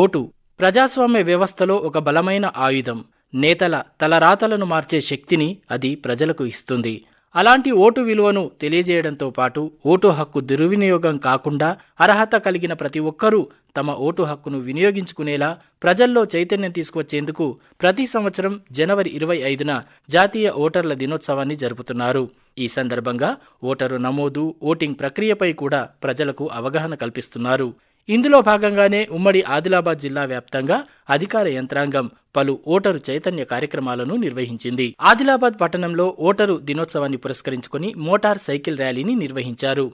Vote ప్రజాస్వామ్య వ్యవస్థలో ఒక బలమైన ఆయుధం. నేతల తలరాతలను మార్చే శక్తిని అది ప్రజలకు ఇస్తుంది. అలాంటి ఓటు విలువను తెలియజేయడంతో పాటు ఓటు హక్కు దుర్వినియోగం కాకుండా అర్హత కలిగిన ప్రతి ఒక్కరూ తమ ఓటు హక్కును వినియోగించుకునేలా ప్రజల్లో చైతన్యం తీసుకొచ్చేందుకు ప్రతి సంవత్సరం జనవరి ఇరవై ఐదున జాతీయ ఓటర్ల దినోత్సవాన్ని జరుపుతున్నారు. ఈ సందర్భంగా ఓటరు నమోదు ఓటింగ్ ప్రక్రియపై కూడా ప్రజలకు అవగాహన కల్పిస్తున్నారు. ఇందులో భాగంగానే ఉమ్మడి ఆదిలాబాద్ జిల్లా వ్యాప్తంగా అధికార యంత్రాంగం పలు ఓటరు చైతన్య కార్యక్రమాలను నిర్వహించింది. ఆదిలాబాద్ పట్టణంలో ఓటరు దినోత్సవాన్ని పురస్కరించుకుని మోటార్ సైకిల్ ర్యాలీని నిర్వహించారు.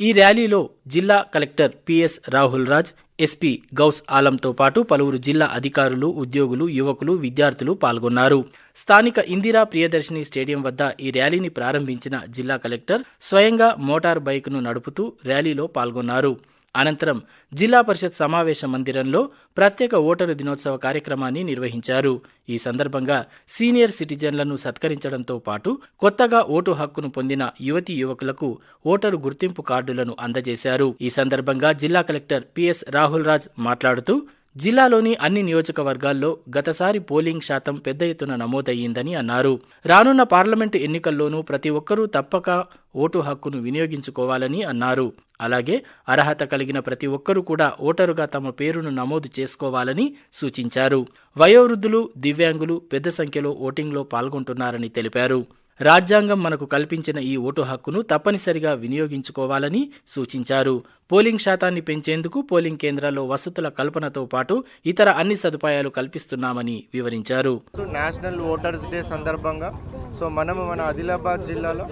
ఈ ర్యాలీలో జిల్లా collector PS Rahul Raj SP Gouse ఆలంతో పాటు పలువురు జిల్లా అధికారులు ఉద్యోగులు యువకులు విద్యార్థులు పాల్గొన్నారు. స్థానిక ఇందిరా ప్రియదర్శిని స్టేడియం వద్ద ఈ ర్యాలీని ప్రారంభించిన జిల్లా కలెక్టర్ స్వయంగా మోటార్ బైక్ను నడుపుతూ ర్యాలీలో పాల్గొన్నారు. అనంతరం జిల్లా పరిషత్ సమావేశ మందిరంలో ప్రత్యేక ఓటరు దినోత్సవ కార్యక్రమాన్ని నిర్వహించారు. ఈ సందర్భంగా సీనియర్ సిటిజన్లను సత్కరించడంతో పాటు కొత్తగా ఓటు హక్కును పొందిన యువతీ యువకులకు ఓటరు గుర్తింపు కార్డులను అందజేశారు. ఈ సందర్భంగా జిల్లా కలెక్టర్ పిఎస్ రాహుల్ రాజ్ మాట్లాడుతూ జిల్లాలోని అన్ని నియోజకవర్గాల్లో గతసారి పోలింగ్ శాతం పెద్ద ఎత్తున నమోదయ్యిందని అన్నారు. రానున్న పార్లమెంటు ఎన్నికల్లోనూ ప్రతి ఒక్కరూ తప్పక ఓటు హక్కును వినియోగించుకోవాలని అన్నారు. అలాగే అర్హత కలిగిన ప్రతి ఒక్కరూ కూడా ఓటరుగా తమ పేరును నమోదు చేసుకోవాలని సూచించారు. వయోవృద్ధులు దివ్యాంగులు పెద్ద సంఖ్యలో ఓటింగ్లో పాల్గొంటున్నారని తెలిపారు. రాజ్యాంగం మనకు కల్పించిన ఈ ఓటు హక్కును తప్పనిసరిగా వినియోగించుకోవాలని సూచించారు. పోలింగ్ శాతాన్ని పెంచేందుకు పోలింగ్ కేంద్రాల్లో వసతుల కల్పనతో పాటు ఇతర అన్ని సదుపాయాలు కల్పిస్తున్నామని వివరించారు. నేషనల్ ఓటర్స్ డే సందర్భంగా సో మనము మన ఆదిలాబాద్ జిల్లాలో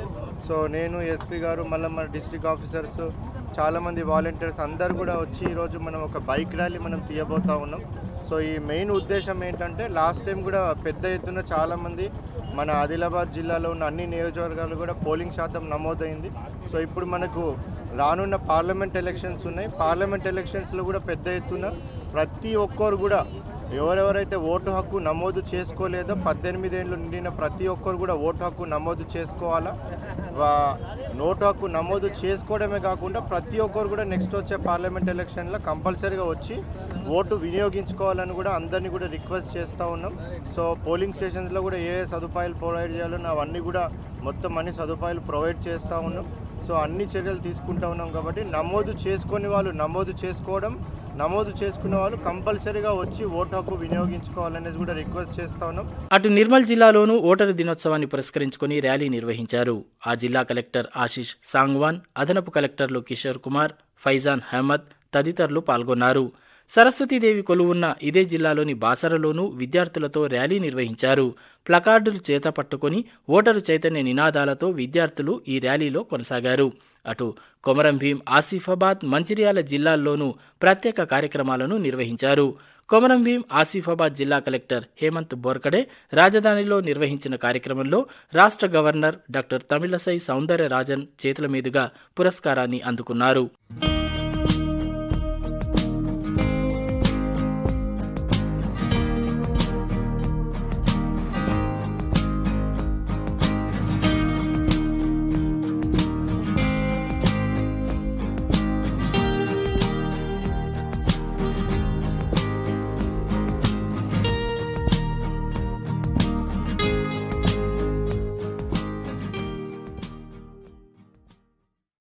సో నేను ఎస్పీ గారు మళ్ళీ మన డిస్ట్రిక్ట్ ఆఫీసర్స్ చాలామంది వాలంటీర్స్ అందరు కూడా వచ్చి ఈరోజు మనం ఒక బైక్ ర్యాలీ మనం తీయబోతా ఉన్నాం. సో ఈ మెయిన్ ఉద్దేశం ఏంటంటే లాస్ట్ టైం కూడా పెద్ద ఎత్తున చాలామంది మన ఆదిలాబాద్ జిల్లాలో ఉన్న అన్ని నియోజకవర్గాలు కూడా పోలింగ్ శాతం నమోదైంది. సో ఇప్పుడు మనకు రానున్న పార్లమెంట్ ఎలక్షన్స్ ఉన్నాయి. పార్లమెంట్ ఎలక్షన్స్లో కూడా పెద్ద ఎత్తున ప్రతి ఒక్కరు కూడా ఎవరెవరైతే ఓటు హక్కు నమోదు చేసుకోలేదో పద్దెనిమిది ఏళ్ళు నిండిన ప్రతి ఒక్కరు కూడా ఓటు హక్కు నమోదు చేసుకోవాలా? నోటు హక్కు నమోదు చేసుకోవడమే కాకుండా ప్రతి ఒక్కరు కూడా నెక్స్ట్ వచ్చే పార్లమెంట్ ఎలక్షన్లో కంపల్సరీగా వచ్చి ఓటు వినియోగించుకోవాలని కూడా అందరినీ కూడా రిక్వెస్ట్ చేస్తూ ఉన్నాం. సో పోలింగ్ స్టేషన్స్లో కూడా ఏ ఏ సదుపాయాలు ప్రొవైడ్ చేయాలో అవన్నీ కూడా మొత్తం అన్ని సదుపాయాలు ప్రొవైడ్ చేస్తూ ఉన్నాం. సో అన్ని చర్యలు తీసుకుంటా ఉన్నాం కాబట్టి నమోదు చేసుకొని వాళ్ళు నమోదు చేసుకోవడం నమోదు చేసుకున్న వాళ్ళు కంపల్సరీగా వచ్చి ఓటు హక్కు వినియోగించుకోవాలనేది కూడా రిక్వెస్ట్ చేస్తా ఉన్నాం. అటు నిర్మల్ జిల్లాలోనూ ఓటరు దినోత్సవాన్ని పురస్కరించుకుని ర్యాలీ నిర్వహించారు. ఆ జిల్లా కలెక్టర్ ఆశీష్ సాంగ్వాన్ అదనపు కలెక్టర్లు కిషోర్ కుమార్ ఫైజాన్ అహ్మద్ తదితరులు పాల్గొన్నారు. సరస్వతీదేవి కొలువున్న ఇదే జిల్లాలోని బాసరలోనూ విద్యార్థులతో ర్యాలీ నిర్వహించారు. ప్లకార్డులు చేత పట్టుకుని ఓటరు చైతన్య నినాదాలతో విద్యార్థులు ఈ ర్యాలీలో కొనసాగారు. అటు కొమరం భీం ఆసిఫాబాద్ మంచిర్యాల జిల్లాల్లోనూ ప్రత్యేక కార్యక్రమాలను నిర్వహించారు. కొమరం భీం ఆసిఫాబాద్ జిల్లా కలెక్టర్ హేమంత్ బోర్కడే రాజధానిలో నిర్వహించిన కార్యక్రమంలో రాష్ట్ర governor doctor Tamilisai Soundararajan చేతుల మీదుగా పురస్కారాన్ని అందుకున్నారు.